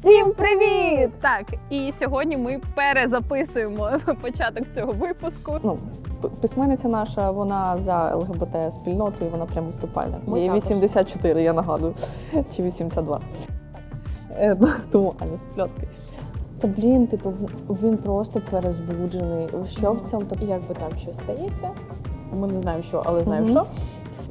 Всім привіт! Так, і сьогодні ми перезаписуємо початок цього випуску. Ну, письменниця наша, вона за ЛГБТ спільноту, і вона прям виступає. Ми Їй також. 84, я нагадую, чи 82. Е, Тому Аня з пльотки. Та блін, типу, він просто перезбуджений. Що в цьому? Тобто, Якби так щось стається, ми не знаємо що, але знаємо, що.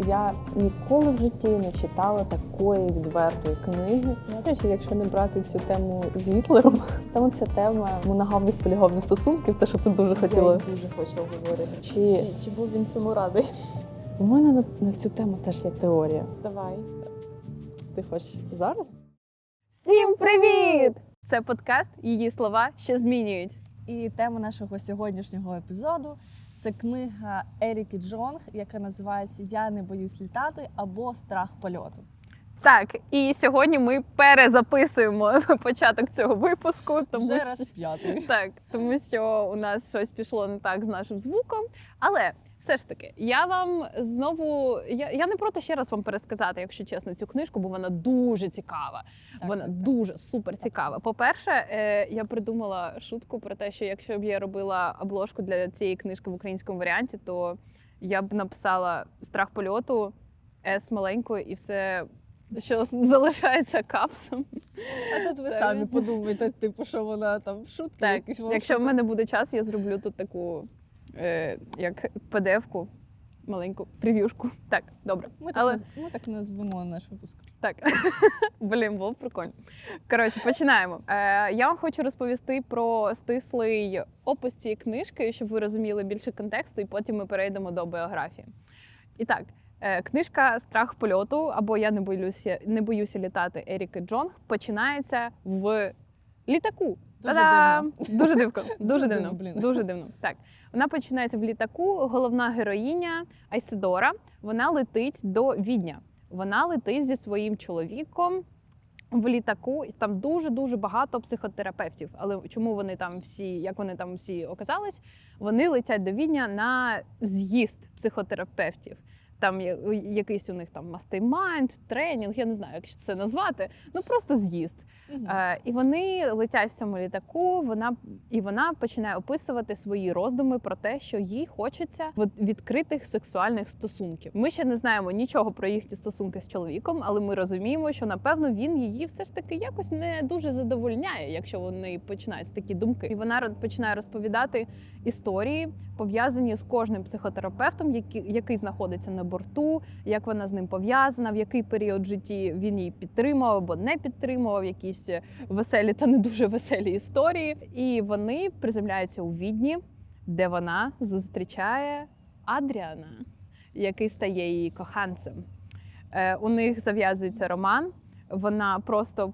Я ніколи в житті не читала такої відвертої книги. Навіть якщо не брати цю тему з Гітлером, там ця тема моногамних полігамних стосунків, те, що ти дуже хотіла. Я дуже хочу говорити. Чи- Чи, чи був він цьому радий? У мене на, на цю тему теж є теорія. Давай. Ти хочеш зараз? Всім привіт! Це подкаст Її слова ще змінюють. І тема нашого сьогоднішнього епізоду це книга Еріки Джонг, яка називається Я не боюсь літати або Страх польоту. Так, і сьогодні ми перезаписуємо початок цього випуску, тому Вже що раз п'ятий. Так, тому що у нас щось пішло не так з нашим звуком. Але все ж таки, я вам знову я, я не проти ще раз вам пересказати, якщо чесно, цю книжку, бо вона дуже цікава. Так, вона так, так. дуже супер цікава. По-перше, е, я придумала шутку про те, що якщо б я робила обложку для цієї книжки в українському варіанті, то я б написала страх польоту С маленькою і все. Що залишається капсом. А тут ви Так. самі подумайте, типу, що вона там Так, якісь якщо в мене буде час, я зроблю тут таку е, як PDF-ку, маленьку прев'юшку. Так, добре. Ми так, Але наз... ми так назвемо наш випуск. так, блін, було прикольно. Коротше, починаємо. Е, я вам хочу розповісти про стислий опис цієї книжки, щоб ви розуміли більше контексту, і потім ми перейдемо до біографії. І так. е, Книжка Страх польоту або Я не боюся не боюся літати Еріки Джонг починається в літаку. Дуже Та-дам! дивно. Дуже дивно. Дуже дивно. блін. Дуже дивно. Так. Вона починається в літаку. Головна героїня Айседора. Вона летить до Відня. Вона летить зі своїм чоловіком. В літаку і там дуже дуже багато психотерапевтів. Але чому вони там всі, як вони там всі оказались? Вони летять до Відня на з'їзд психотерапевтів. Там є- якийсь у них там мастеймайнд, тренінг, я не знаю, як це назвати. Ну просто з'їзд. Мгм. Е, і вони летять в цьому літаку. Вона і вона починає описувати свої роздуми про те, що їй хочеться відкритих сексуальних стосунків. Ми ще не знаємо нічого про їхні стосунки з чоловіком, але ми розуміємо, що напевно він її все ж таки якось не дуже задовольняє, якщо вони починають такі думки. І вона починає розповідати історії, пов'язані з кожним психотерапевтом, який, який знаходиться на борту, як вона з ним пов'язана, в який період житті він її підтримував або не підтримував, якісь веселі та не дуже веселі історії. І вони приземляються у відні, де вона зустрічає Адріана, який стає її коханцем. Е, у них зав'язується роман. Вона просто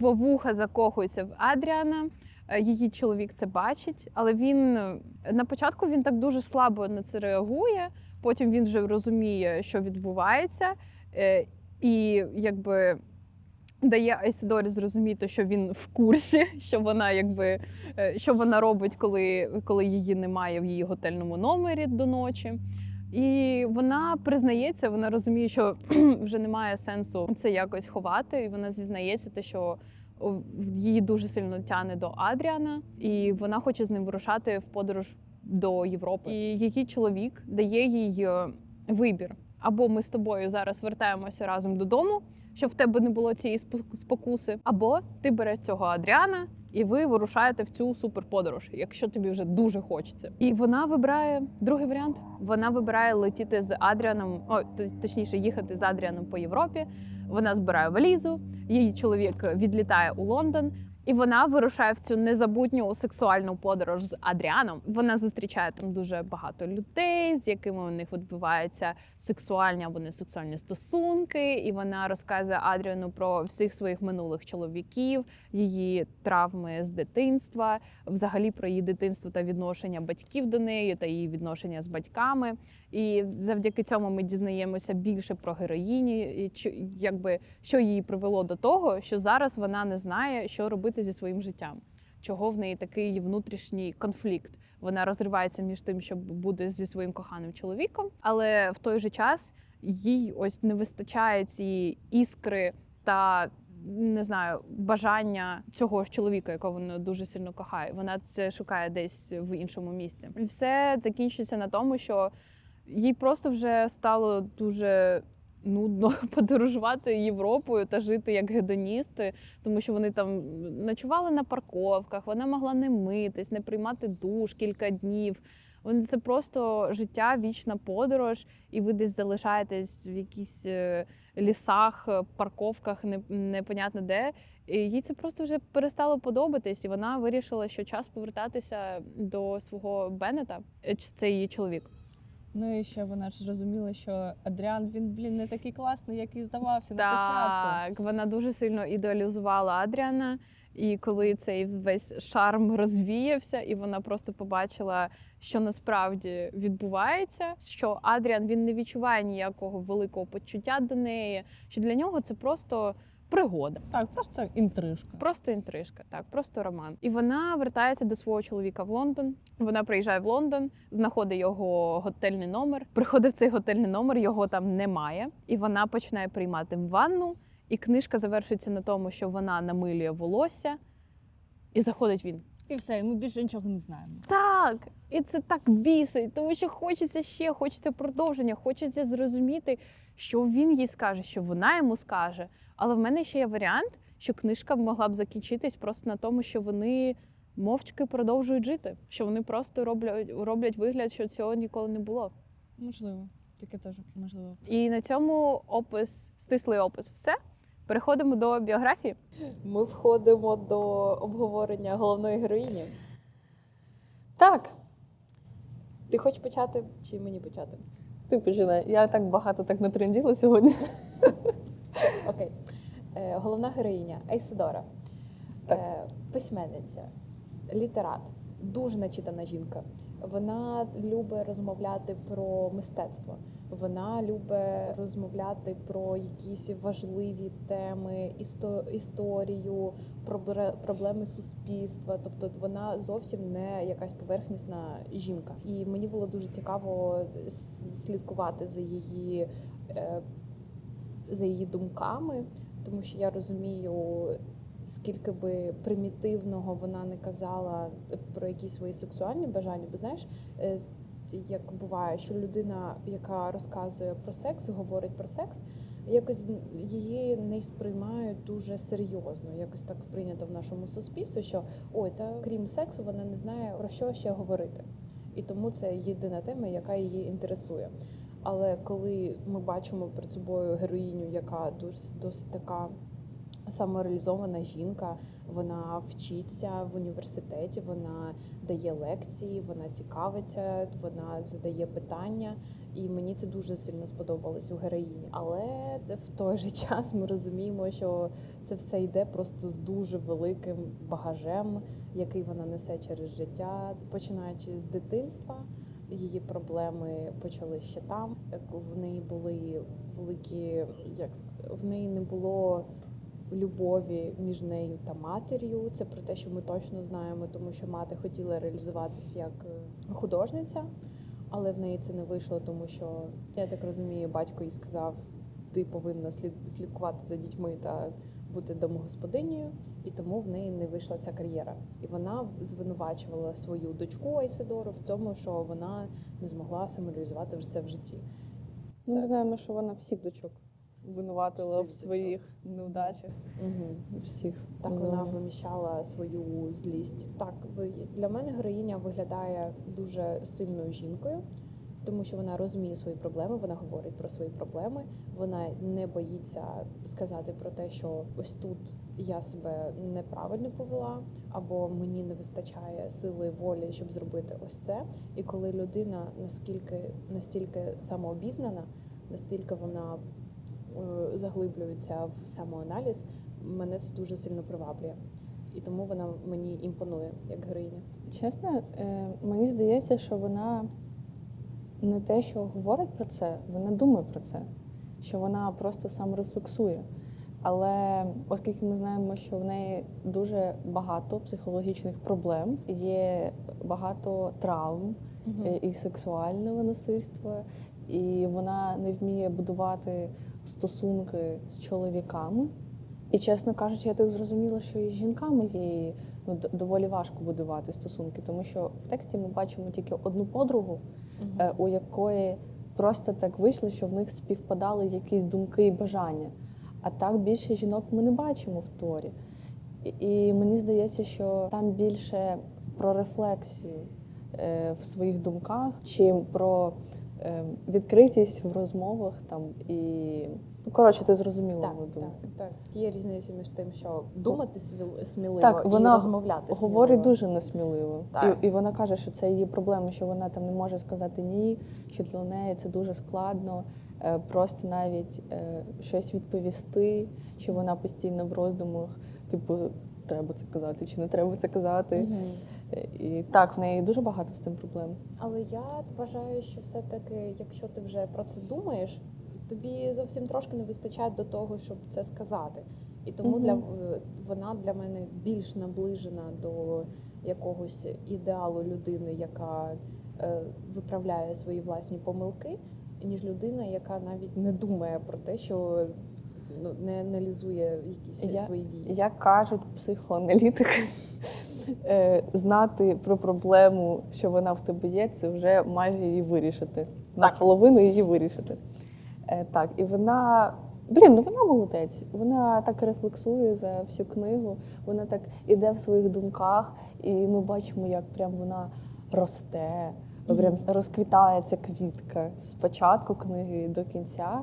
по вуха закохується в Адріана. Е, Її чоловік це бачить, але він е, на початку він так дуже слабо на це реагує. Потім він вже розуміє, що відбувається, і якби дає Айсидорі зрозуміти, що він в курсі, що вона якби е, що вона робить, коли, коли її немає в її готельному номері до ночі. І вона признається, вона розуміє, що вже немає сенсу це якось ховати. І вона зізнається, те, що її дуже сильно тяне до Адріана, і вона хоче з ним вирушати в подорож до Європи. І її чоловік дає їй е, вибір: або ми з тобою зараз вертаємося разом додому, щоб в тебе не було цієї спокуси, або ти береш цього Адріана. І ви вирушаєте в цю суперподорож, якщо тобі вже дуже хочеться. І вона вибирає другий варіант. Вона вибирає летіти з Адріаном, о, точніше, їхати з Адріаном по Європі. Вона збирає валізу, її чоловік відлітає у Лондон. І вона вирушає в цю незабутню сексуальну подорож з Адріаном. Вона зустрічає там дуже багато людей, з якими у них відбуваються сексуальні або несексуальні стосунки. І вона розказує Адріану про всіх своїх минулих чоловіків, її травми з дитинства, взагалі про її дитинство та відношення батьків до неї та її відношення з батьками. І завдяки цьому ми дізнаємося більше про героїні, і якби що її привело до того, що зараз вона не знає, що робити зі своїм життям. Чого в неї такий внутрішній конфлікт? Вона розривається між тим, щоб бути зі своїм коханим чоловіком, але в той же час їй ось не вистачає цієї іскри та не знаю, бажання цього ж чоловіка, якого вона дуже сильно кохає. Вона це шукає десь в іншому місці. І все закінчується на тому, що їй просто вже стало дуже. Нудно подорожувати Європою та жити як гедоністи, тому що вони там ночували на парковках, вона могла не митись, не приймати душ кілька днів. Це просто життя, вічна подорож, і ви десь залишаєтесь в якихось е, лісах, е, парковках, непонятно де. І їй це просто вже перестало подобатись, і вона вирішила, що час повертатися до свого Беннета. Е, Це її чоловік. Ну і ще вона ж зрозуміла, що Адріан він, блін, не такий класний, як і здавався на початку. Так, вона дуже сильно ідеалізувала Адріана. І коли цей весь шарм розвіявся, і вона просто побачила, що насправді відбувається, що Адріан він не відчуває ніякого великого почуття до неї, що для нього це просто пригода. Так, просто інтрижка. Просто інтрижка, так, просто роман. І вона вертається до свого чоловіка в Лондон. Вона приїжджає в Лондон, знаходить його готельний номер. Приходить в цей готельний номер, його там немає. І вона починає приймати ванну. І книжка завершується на тому, що вона намилює волосся, і заходить він. І все, і ми більше нічого не знаємо. Так, і це так бісить, тому що хочеться ще, хочеться продовження, хочеться зрозуміти, що він їй скаже, що вона йому скаже. Але в мене ще є варіант, що книжка могла б закінчитись просто на тому, що вони мовчки продовжують жити, що вони просто роблять, роблять вигляд, що цього ніколи не було. Можливо, таке теж можливо. І на цьому опис, стислий опис, все. Переходимо до біографії. Ми входимо до обговорення головної героїні. Так, Ти хочеш почати чи мені почати? ти починай. Я так багато так натренділа сьогодні. Окей. Е, головна героїня Ейсидора, Так. е, письменниця, літерат, дуже начитана жінка. Вона любить розмовляти про мистецтво. Вона любить розмовляти про якісь важливі теми, істо- історію, пробре- проблеми суспільства. Тобто вона зовсім не якась поверхнісна жінка. І мені було дуже цікаво с- слідкувати за її. е, За її думками, тому що я розумію, скільки би примітивного вона не казала про якісь свої сексуальні бажання, бо знаєш, е, як буває, що людина, яка розказує про секс, говорить про секс, якось її не сприймають дуже серйозно. Якось так прийнято в нашому суспільстві, що ой, та крім сексу, вона не знає про що ще говорити. І тому це єдина тема, яка її інтересує. Але коли ми бачимо перед собою героїню, яка досить, така самореалізована жінка, вона вчиться в університеті, вона дає лекції, вона цікавиться, вона задає питання. І мені це дуже сильно сподобалось у героїні. Але в той же час ми розуміємо, що це все йде просто з дуже великим багажем, який вона несе через життя, починаючи з дитинства. Її проблеми почали ще там. В неї були великі, як сказати, в неї не було любові між нею та матір'ю. Це про те, що ми точно знаємо, тому що мати хотіла реалізуватися як е, художниця, але в неї це не вийшло, тому що я так розумію, батько їй сказав: ти повинна слід слідкувати за дітьми та бути домогосподинею, і тому в неї не вийшла ця кар'єра. І вона звинувачувала свою дочку Айседору в тому, що вона не змогла самореалізувати це в житті. Ну, Ми знаємо, що вона всіх дочок винуватила Всіх в своїх неудачах. Угу. Всіх. Так вона виміщала свою злість. Так, для мене героїня виглядає дуже сильною жінкою, тому що вона розуміє свої проблеми, вона говорить про свої проблеми. Вона не боїться сказати про те, що ось тут я себе неправильно повела, або мені не вистачає сили волі, щоб зробити ось це. І коли людина наскільки настільки самообізнана, настільки вона е, заглиблюється в самоаналіз, мене це дуже сильно приваблює. І тому вона мені імпонує як героїня. Чесно, е, мені здається, що вона не те, що говорить про це, вона думає про це, що вона просто сам рефлексує. Але оскільки ми знаємо, що в неї дуже багато психологічних проблем, є багато травм е, і сексуального насильства, і вона не вміє будувати стосунки з чоловіками. І чесно кажучи, я так зрозуміла, що і з жінками їй ну, доволі важко будувати стосунки, тому що в тексті ми бачимо тільки одну подругу, е, у якої просто так вийшло, що в них співпадали якісь думки і бажання. А так більше жінок ми не бачимо в творі. І, мені здається, що там більше про рефлексію е, в своїх думках, чим про е, відкритість в розмовах там і. Ну, коротше, ти зрозуміла Так, так, так. Є різниця між тим, що думати сміливо Так, і вона розмовляти Говорить дуже несміливо. Так. І, і вона каже, що це її проблема, що вона там не може сказати ні, що для неї це дуже складно, е, просто навіть е, щось відповісти, що вона постійно в роздумах, типу, треба це казати чи не треба це казати. Е, І так, в неї дуже багато з цим проблем. Але я вважаю, що все-таки, якщо ти вже про це думаєш, тобі зовсім трошки не вистачає до того, щоб це сказати. І тому Мгм. для вона для мене більш наближена до якогось ідеалу людини, яка е, виправляє свої власні помилки, ніж людина, яка навіть не думає про те, що ну, не аналізує якісь Я- свої дії. Як кажуть психоаналітики, е, знати про проблему, що вона в тебе є, це вже майже її вирішити. Наполовину її вирішити. Е, Так, і вона. Блін, ну вона молодець. Вона так рефлексує за всю книгу, вона так іде в своїх думках, і ми бачимо, як прям вона росте, прям розквітає ця квітка з початку книги до кінця.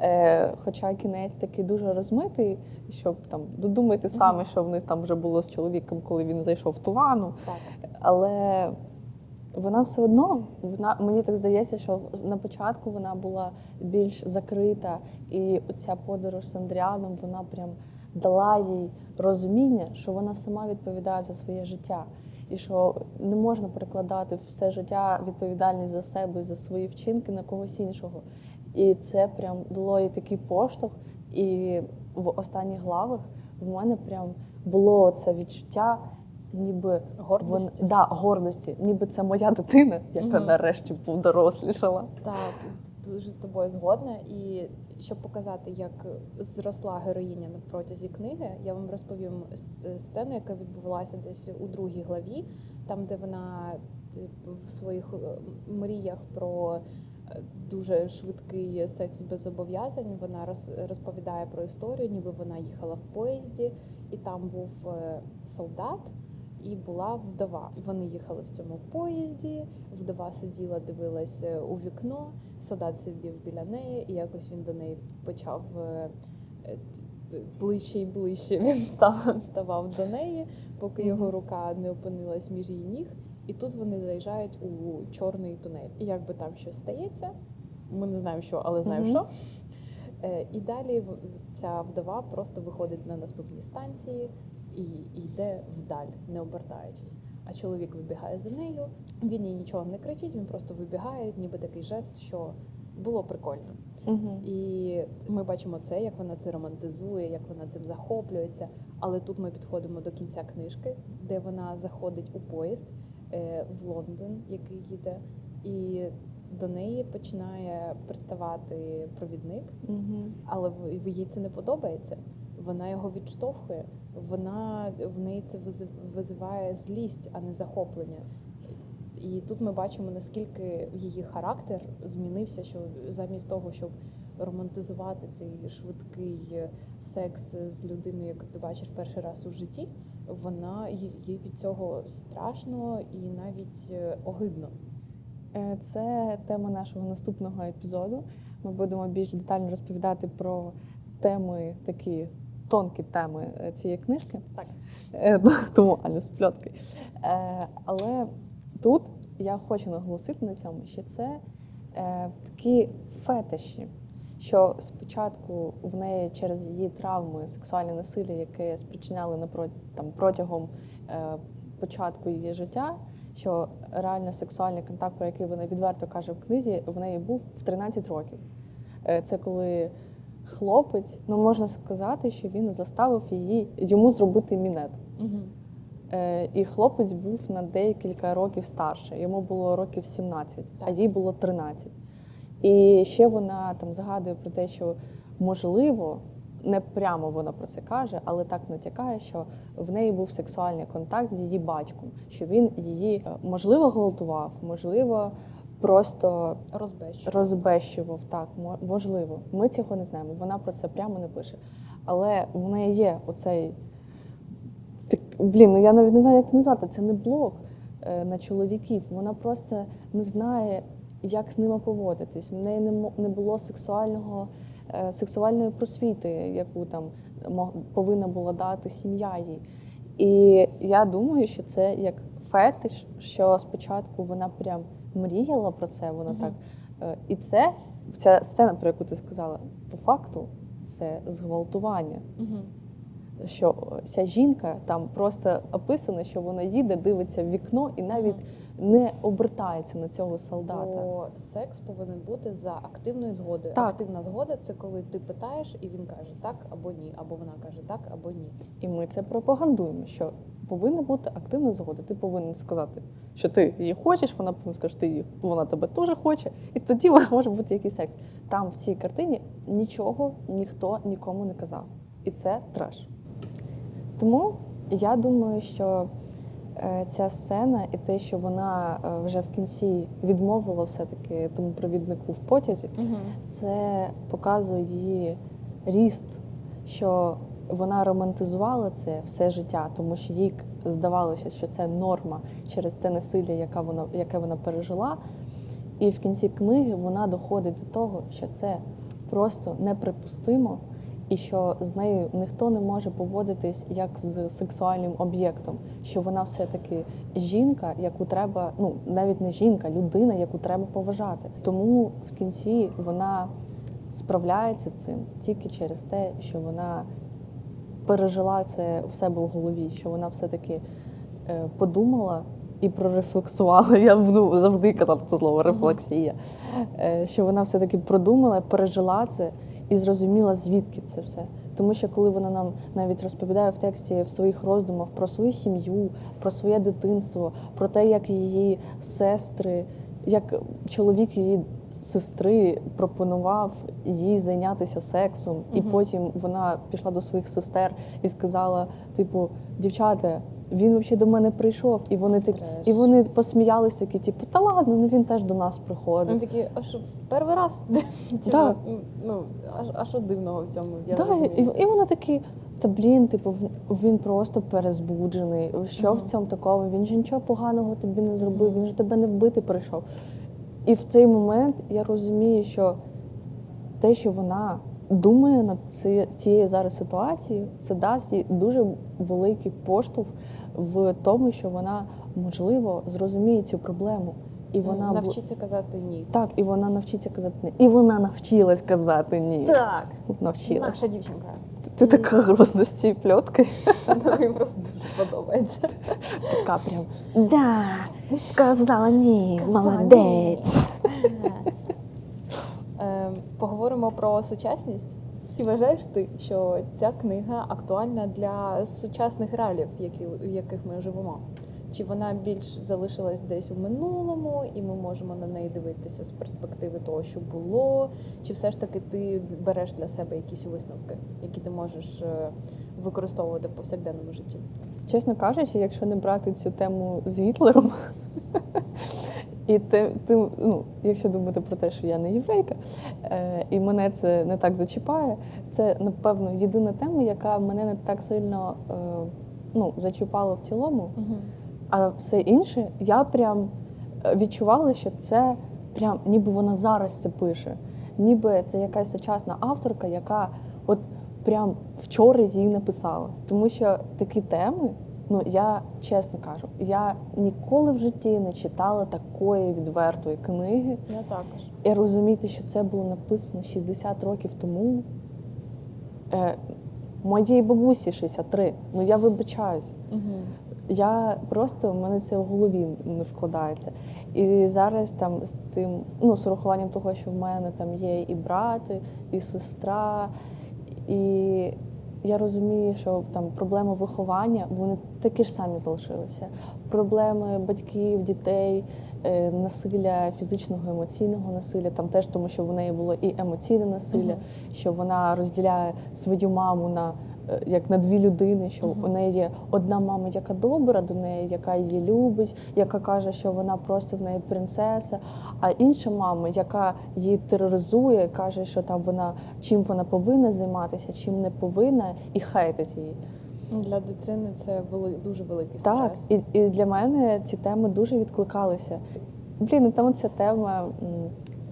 Е, хоча кінець такий дуже розмитий, щоб там додумайте самі, що в них там вже було з чоловіком, коли він зайшов в ту ванну. Так. Але вона все одно, вона мені так здається, що на початку вона була більш закрита, і оця подорож з Андріаном, вона прям дала їй розуміння, що вона сама відповідає за своє життя. І що не можна перекладати все життя відповідальність за себе за свої вчинки на когось іншого. І це прям дало їй такий поштовх. І в останніх главах в мене прям було це відчуття, ніби Гордості. Вон, да, гордості, ніби це моя дитина, яка Мгм. нарешті подорослішала. Так, дуже з тобою згодна. І щоб показати, як зросла героїня на протязі книги, я вам розповім сцену, яка відбувалася десь у другій главі, там, де вона типу, в своїх е, мріях про е, дуже швидкий секс без зобов'язань. Вона роз- розповідає про історію, ніби вона їхала в поїзді, і там був е, солдат. І була вдова. Вони їхали в цьому поїзді. Вдова сиділа, дивилась е, у вікно. Солдат сидів біля неї, і якось він до неї почав е, е, т- ближче і ближче. Він став ставав до неї, поки його рука не опинилась між її ніг. І тут вони заїжджають у чорний тунель. І якби там щось стається, ми не знаємо, що, але знаємо, Мгм. що. Е, І далі ця вдова просто виходить на наступній станції і йде вдаль, не обертаючись. А чоловік вибігає за нею. Він їй нічого не кричить, він просто вибігає, ніби такий жест, що було прикольно. Угу. І ми бачимо це, як вона це романтизує, як вона цим захоплюється. Але тут ми підходимо до кінця книжки, де вона заходить у поїзд е, в Лондон, який їде, і до неї починає приставати провідник, Угу. але їй це не подобається. Вона його відштовхує. Вона в неї це визи- визиває злість, а не захоплення. І тут ми бачимо, наскільки її характер змінився, що замість того, щоб романтизувати цей швидкий секс з людиною, яку ти бачиш перший раз у житті, вона їй від цього страшно і навіть е, огидно. Е, Це тема нашого наступного епізоду. Ми будемо більш детально розповідати про теми, такі тонкі теми е, цієї книжки. Так. Е, Тому а не спльотки. Е, Але тут я хочу наголосити на цьому, що це такі фетиші, що спочатку в неї через її травми, сексуальне насилля, яке спричиняли там, протягом е, початку її життя, що реально сексуальний контакт, про який вона відверто каже в книзі, в неї був в 13 років. Е, Це коли хлопець, ну можна сказати, що він заставив її йому зробити мінет. Угу. Е, І хлопець був на декілька років старше. Йому було років 17, а їй було 13. І ще вона там згадує про те, що можливо, не прямо вона про це каже, але так натякає, що в неї був сексуальний контакт з її батьком, що він її е, можливо гвалтував, можливо, просто Розбещу. розбещував. Так, можливо. Ми цього не знаємо. Вона про це прямо не пише. Але в неї є оцей. Так, блін, ну я навіть не знаю, як це назвати. Це не блок е, на чоловіків. Вона просто не знає, як з ними поводитись. В неї не, було сексуального, е, сексуальної просвіти, яку там повинна була дати сім'я їй. І я думаю, що це як фетиш, що спочатку вона прям мріяла про це, вона Мгм. так. Е, І це ця сцена, про яку ти сказала, по факту це зґвалтування. Угу. Що е, ця жінка там просто описано, що вона їде, дивиться в вікно і навіть не обертається на цього солдата. Бо секс повинен бути за активною згодою. Так. Активна згода це коли ти питаєш, і він каже так або ні, або вона каже так або ні. І ми це пропагандуємо, що повинна бути активна згода. Ти повинен сказати, що ти її хочеш, вона повинна сказати, що ти її, вона тебе теж хоче, і тоді у вас може бути якийсь секс. Там в цій картині нічого ніхто нікому не казав. І це треш. Тому я думаю, що е, ця сцена і те, що вона е, вже в кінці відмовила все-таки тому провіднику в потязі, Угу. це показує її ріст, що вона романтизувала це все життя, тому що їй здавалося, що це норма через те насилля, яке вона, яке вона пережила. І в кінці книги вона доходить до того, що це просто неприпустимо, і що з нею ніхто не може поводитись як з сексуальним об'єктом, що вона все-таки жінка, яку треба, ну навіть не жінка, людина, яку треба поважати. Тому в кінці вона справляється цим тільки через те, що вона пережила це в себе в голові, що вона все-таки е, подумала і прорефлексувала. Я буду завжди казати це слово рефлексія. Е, що вона все-таки продумала, пережила це і зрозуміла, звідки це все. Тому що коли вона нам навіть розповідає в тексті в своїх роздумах про свою сім'ю, про своє дитинство, про те, як її сестри, як чоловік її сестри пропонував їй зайнятися сексом, і Мгм. потім вона пішла до своїх сестер і сказала: типу, дівчата, він взагалі до мене прийшов, і вони Це такі, і вони посміялись такі, типу, та ладно, ну він теж до нас приходить. Вони такі, а що перший раз? Чи Да. що? Ну а, що дивного в цьому? Я Да, розумію. і, і вони такі, та блін, типу, він просто перезбуджений. Що в цьому такого? Він же нічого поганого тобі не зробив, Мгм. він же тебе не вбити прийшов. І в цей момент я розумію, що те, що вона думає над цією зараз ситуацією, це дасть їй дуже великий поштовх в тому, що вона можливо зрозуміє цю проблему. І вона навчиться казати ні. так, і вона навчиться казати ні. І вона навчилась казати ні. Так, Навчилась. наша дівчинка. Ти така грозна з цією пльоткою. Вона мені просто дуже подобається. Така прям да, сказала ні, Сказала молодець. Е, Поговоримо про сучасність. Чи вважаєш ти, що ця книга актуальна для сучасних реалів, які, в яких ми живемо? Чи вона більш залишилась десь у минулому, і ми можемо на неї дивитися з перспективи того, що було? Чи все ж таки ти береш для себе якісь висновки, які ти можеш е, використовувати в повсякденному житті? Чесно кажучи, якщо не брати цю тему з Гітлером, і ти, ти, ну, якщо думати про те, що я не єврейка, е, і мене це не так зачіпає, це напевно єдина тема, яка мене не так сильно е, ну, зачіпала в цілому. А все інше, я прям е, відчувала, що це прям ніби вона зараз це пише. Ніби це якась сучасна авторка, яка от прям вчора її написала. Тому що такі теми, ну я чесно кажу, я ніколи в житті не читала такої відвертої книги. Я також. І розуміти, що це було написано 60 років тому. Е, моїй бабусі 63. Ну я вибачаюсь. Угу. Я просто в мене це в голові не вкладається. І зараз там з тим, ну, з урахуванням того, що в мене там є і брати, і сестра, і я розумію, що там проблеми виховання вони такі ж самі залишилися. Проблеми батьків, дітей, е, насилля фізичного, емоційного насилля. Там теж тому, що в неї було і емоційне насилля, що вона розділяє свою маму на як на дві людини, що Мгм. у неї є одна мама, яка добра до неї, яка її любить, яка каже, що вона просто в неї принцеса, а інша мама, яка її тероризує, каже, що там вона чим вона повинна займатися, чим не повинна, і хейтить її. Для дитини це вели- дуже великий Так, стрес. і, і для мене ці теми дуже відкликалися. Блін, і там ця тема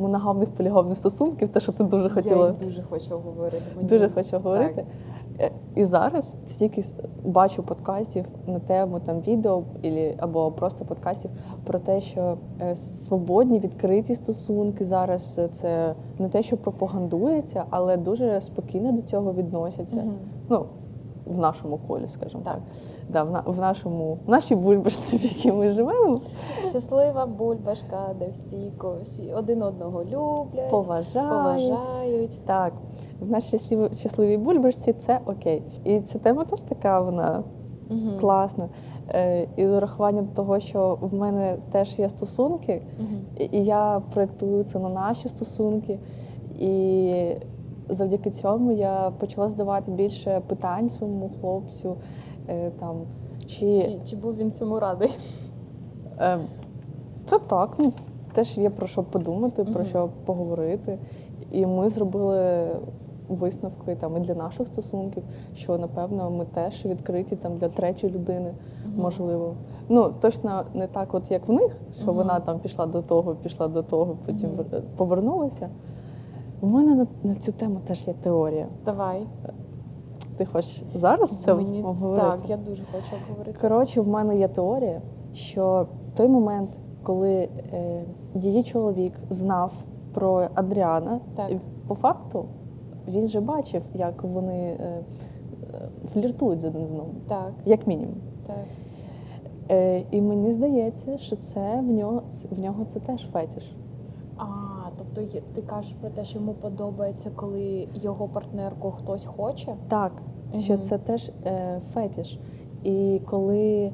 моногамних полігамних стосунків, те, що ти дуже хотіла. Я дуже хочу говорити. Дуже хочу говорити. Е, І зараз стільки бачу подкастів на тему там відео або просто подкастів про те, що е, свободні відкриті стосунки зараз е, це не те, що пропагандується, але дуже спокійно до цього відносяться. Мгм. Ну, в нашому колі, скажімо так. Так. Да, в, на, в нашому в нашій бульбашці, в якій ми живемо, Щаслива бульбашка, де всі, всі один одного люблять, поважають. поважають. Так, в нашій щасливій, щасливій бульбашці це окей. І ця тема теж така, вона Мгм. класна. Е, І з урахуванням того, що в мене теж є стосунки, і- і я проєктую це на наші стосунки. І завдяки цьому я почала задавати більше питань своєму хлопцю. е, Там, чи, Чи, чи був він цьому радий? Це так. Ну, теж є про що подумати, про що поговорити. І ми зробили висновки там і для наших стосунків, що напевно ми теж відкриті там для третьої людини, можливо. Ну точно не так, от як в них, що вона там пішла до того, пішла до того, потім повернулася. У мене на, на цю тему теж є теорія. Давай. Ти хочеш зараз це Мені... обговорити? Так, я дуже хочу обговорити. Коротше, в мене є теорія, що той момент, коли е, її чоловік знав про Адріана, Так. і по факту він же бачив, як вони е, е, фліртують з один з одним, Так, як мінімум. так. Е, і мені здається, що це в нього в нього це теж фетиш. Тобто ти кажеш про те, що йому подобається, коли його партнерку хтось хоче? Так, що це теж е, фетіш. І коли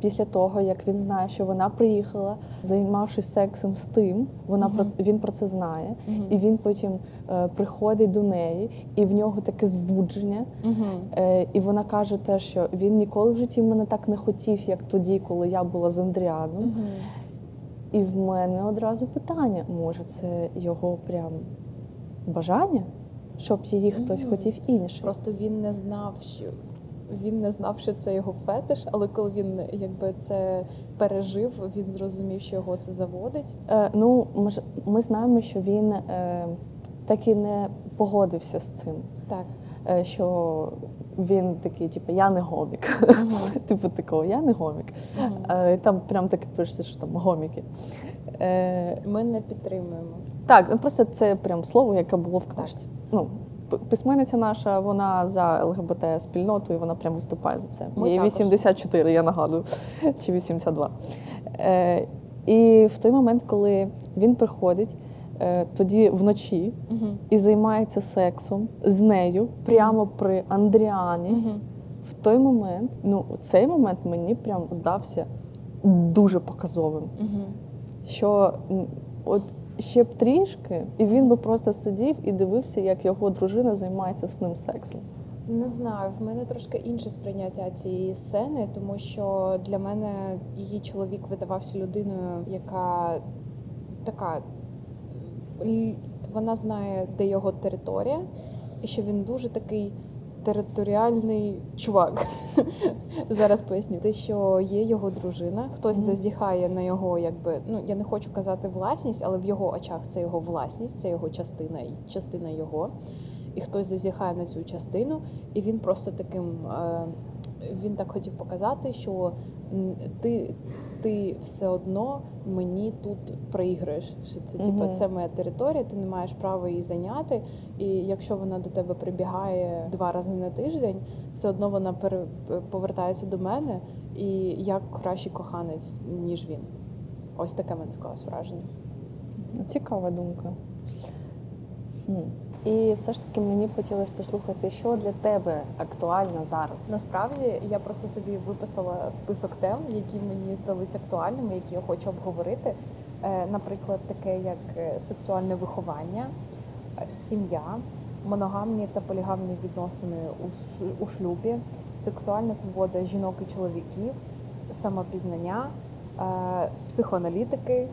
після того, як він знає, що вона приїхала, займавшись сексом з тим, вона про Мгм. він про це знає, і він потім е, приходить до неї, і в нього таке збудження. Мгм. Е, і вона каже те, що він ніколи в житті мене так не хотів, як тоді, коли я була з Андріаном. Мгм. І в мене одразу питання: може, це його прям бажання, щоб її хтось Мгм. хотів інше? Просто він не знав, що він не знав, що це його фетиш, але коли він якби це пережив, він зрозумів, що його це заводить. Е, ну, ми, ж- ми знаємо, що він е, так і не погодився з цим. Так. Е, що він такий, типу, я не гомік. Типу такого, я не гомік. Е, там прям таке пишеться, що там гоміки. Е, Ми не підтримуємо. так, ну просто це прям слово, яке було в книжці. Ну, п- письменниця наша, вона за ЛГБТ спільноту, і вона прям виступає за це. Ми Їй також. 84, я нагадую, чи 82. Е, і в той момент, коли він приходить, тоді вночі Мгм. і займається сексом з нею прямо при Андріані. Мгм. В той момент, ну цей момент мені прям здався дуже показовим. Мгм. Що от ще б трішки, і він би просто сидів і дивився, як його дружина займається з ним сексом. Не знаю, в мене трошки інше сприйняття цієї сцени, тому що для мене її чоловік видавався людиною, яка така вона знає, де його територія, і що він дуже такий територіальний чувак. Зараз поясню. Те, що є його дружина, хтось Мгм. зазіхає на його, якби ну я не хочу казати власність, але в його очах це його власність, це його частина і частина його. І хтось зазіхає на цю частину, і він просто таким е, він так хотів показати, що ти, ти все одно мені тут проіграєш. Що це типу, це моя територія, ти не маєш права її зайняти. І якщо вона до тебе прибігає два рази на тиждень, все одно вона пере, повертається до мене, і я кращий коханець, ніж він. Ось таке мене склалось враження. Цікава думка. Хм. І все ж таки мені б хотілося послухати, що для тебе актуально зараз. Насправді я просто собі виписала список тем, які мені здалися актуальними, які я хочу обговорити. Е, Наприклад, таке як е, сексуальне виховання, е, сім'я, моногамні та полігамні відносини у, шлюбі, сексуальна свобода жінок і чоловіків, самопізнання, психоаналітики,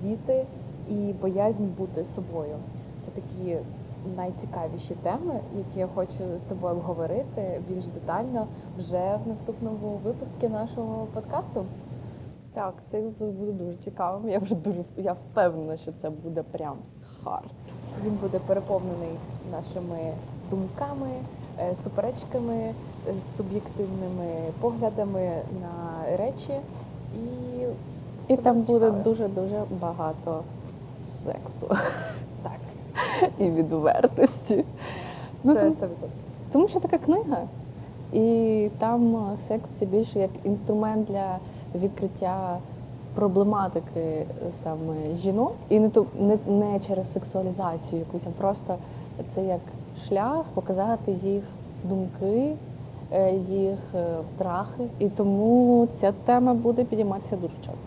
діти і боязнь бути собою. Це такі найцікавіші теми, які я хочу з тобою обговорити більш детально вже в наступному випуску нашого подкасту. Так, цей випуск буде дуже цікавим. Я вже дуже я впевнена, що це буде прям хард. Він буде переповнений нашими думками, е, суперечками, е, суб'єктивними поглядами на речі. І І там буде дуже дуже багато сексу і відвертості. Ну, це тому, 100%. тому що така книга, і там е, секс це більше як інструмент для відкриття проблематики саме жінок, і не то не, не через сексуалізацію якусь, а просто це як шлях показати їх думки, е, їх е, страхи. І тому ця тема буде підійматися дуже часто.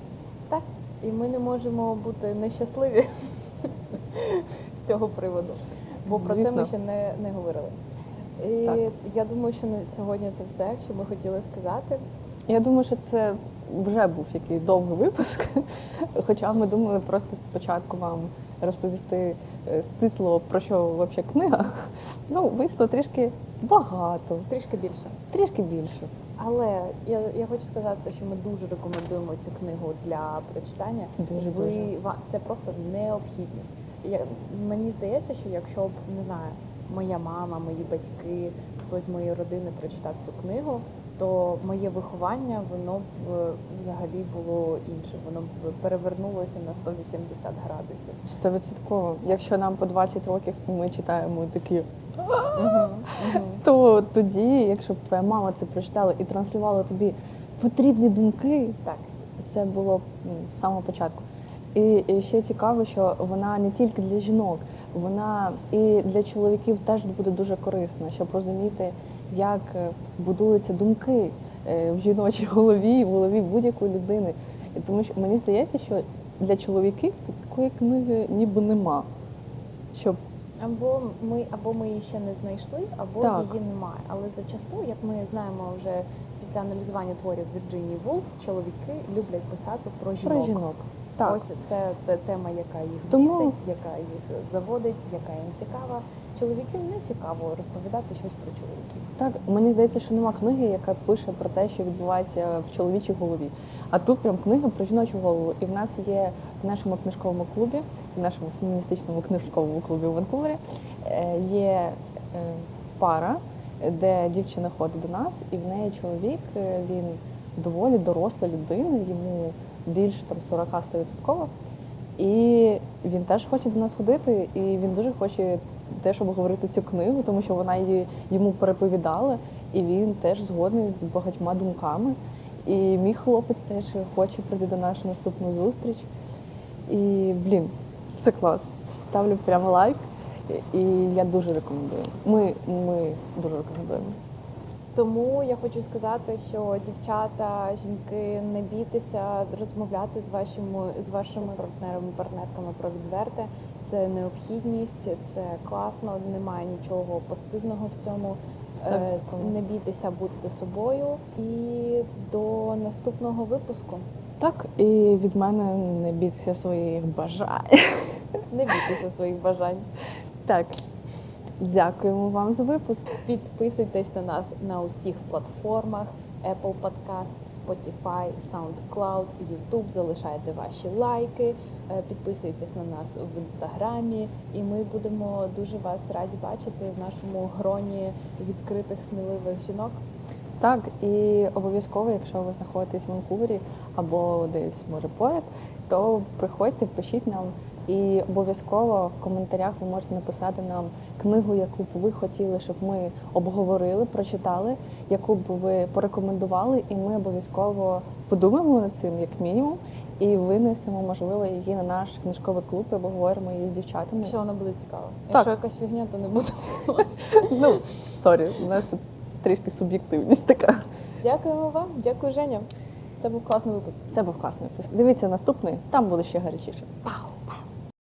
Так, і ми не можемо бути нещасливі з цього приводу, бо про це ми ще не, не говорили. І Так. я думаю, що на сьогодні це все, що ми хотіли сказати. Я думаю, що це вже був який довгий випуск. Хоча ми думали просто спочатку вам розповісти е, стисло про що взагалі книга. Ну, вийшло трішки багато, Трішки більше. трішки більше. Але я, я хочу сказати, що ми дуже рекомендуємо цю книгу для прочитання. Дуже Ви, дуже. це просто необхідність. Я, мені здається, що якщо б не знаю, моя мама, мої батьки, хтось з моєї родини прочитав цю книгу, то моє виховання воно б е, взагалі було інше. Воно б перевернулося на 180 градусів. Стовідсотково. Якщо нам по 20 років і ми читаємо такі, то тоді, якщо б твоя мама це прочитала і транслювала тобі потрібні думки, Так, Це було з самого початку. І, ще цікаво, що вона не тільки для жінок, вона і для чоловіків теж буде дуже корисна, щоб розуміти, як е, будуються думки е, в жіночій голові, в голові будь-якої людини. Тому що мені здається, що для чоловіків такої книги ніби нема. Щоб Або ми, або ми її ще не знайшли, або Так. її немає. Але зачасту, як ми знаємо вже після аналізування творів Вірджинії Вулф, чоловіки люблять писати про жінок. про жінок. Так. Ось це тема, яка їх Тому- бісить, яка їх заводить, яка їм цікава. Чоловікам не цікаво розповідати щось про чоловіків. Так, мені здається, що нема книги, яка пише про те, що відбувається в чоловічій голові. А тут прям книга про жіночу голову. І в нас є в нашому книжковому клубі, в нашому феміністичному книжковому клубі у Ванкувері, е, є е, пара, де дівчина ходить до нас, і в неї чоловік, е, він доволі доросла людина, йому більше там 40 100%. І він теж хоче до нас ходити, і він дуже хоче теж обговорити цю книгу, тому що вона її йому переповідала, і він теж згодний з багатьма думками. І мій хлопець теж хоче прийти до нас на наступну зустріч. І блін, це клас. Ставлю прямо лайк, і я дуже рекомендую. Ми, ми дуже рекомендуємо. Тому я хочу сказати, що дівчата, жінки, не бійтеся розмовляти з вашими з вашими партнерами, партнерками про відверте. Це необхідність, це класно, немає нічого постидного в цьому. Е, Стовідсотково. Не бійтеся бути собою. І до наступного випуску. Так, і від мене не бійтеся своїх бажань. Не бійтеся своїх бажань. Так, дякуємо вам за випуск. Підписуйтесь на нас на усіх платформах: Apple Podcast, Spotify, SoundCloud, YouTube. Залишайте ваші лайки, е, підписуйтесь на нас в інстаграмі, і ми будемо дуже вас раді бачити в нашому гроні відкритих сміливих жінок. Так, і обов'язково, якщо ви знаходитесь в Ванкувері або десь може поряд, то приходьте, пишіть нам. І обов'язково в коментарях ви можете написати нам книгу, яку б ви хотіли, щоб ми обговорили, прочитали, яку б ви порекомендували, і ми обов'язково подумаємо над цим як мінімум і винесемо, можливо, її на наш книжковий клуб і обговоримо її з дівчатами. Якщо вона буде цікава. Так. Якщо якась фігня, то не буде. Ну, сорі, у нас тут трішки суб'єктивність така. Дякуємо вам, дякую, Женя. Це був класний випуск. Це був класний випуск. Дивіться наступний, там буде ще гарячіше. Пау!